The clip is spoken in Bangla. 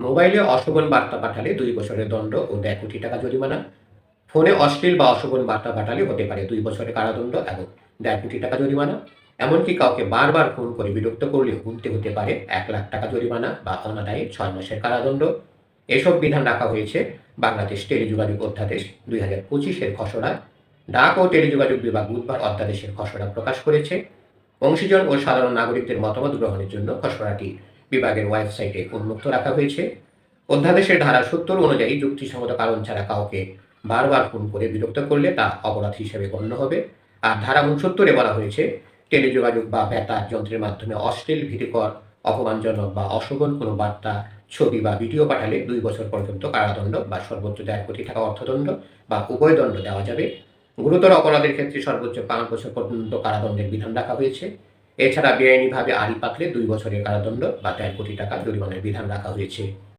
মোবাইলে অশোভন বার্তা পাঠালে দুই বছরের দণ্ড ও দেড় কোটি টাকা জরিমানা। ফোনে অশ্লীল বা অশোভন বার্তা পাঠালে হতে পারে দুই বছরের কারাদণ্ড এবং দেড় কোটি টাকা জরিমানা। এমনকি কাউকে বারবার ফোন করে বিরক্ত করলেও গুনতে হতে পারে এক লাখ টাকা জরিমানা বা অনাদায়ে ছয় মাসের কারাদণ্ড। এসব বিধান রাখা হয়েছে বাংলাদেশ টেলিযোগাযোগ অধ্যাদেশ দুই হাজার পঁচিশের খসড়ায়। ডাক ও টেলিযোগাযোগ বিভাগ বুধবার অধ্যাদেশের খসড়া প্রকাশ করেছে। অংশীজন ও সাধারণ নাগরিকদের মতামত গ্রহণের জন্য খসড়াটি বিভাগের ওয়েবসাইটে উন্মুক্ত রাখা হয়েছে। অধ্যাদেশের ধারা সত্তর অনুযায়ী যুক্তিসঙ্গত কারণ ছাড়া কাউকে বারবার ফোন করে বিরক্ত করলে তা অপরাধ হিসেবে গণ্য হবে। আর ধারা উনসত্তরে বলা হয়েছে, টেলিযোগাযোগ বা বেতার যন্ত্রের মাধ্যমে অশ্লীল, ভীতিকর, অপমানজনক বা অশোভন কোনো বার্তা, ছবি বা ভিডিও পাঠালে দুই বছর পর্যন্ত কারাদণ্ড বা সর্বোচ্চ দেড় কোটি টাকা অর্থদণ্ড বা উভয় দণ্ড দেওয়া যাবে। গুরুতর অপরাধের ক্ষেত্রে সর্বোচ্চ পাঁচ বছর পর্যন্ত কারাদণ্ডের বিধান রাখা হয়েছে। এছাড়া বেআইনিভাবে আড়ি পাকলে দুই বছরের কারাদণ্ড বা দেড় কোটি টাকা জরিমানার বিধান রাখা হয়েছে।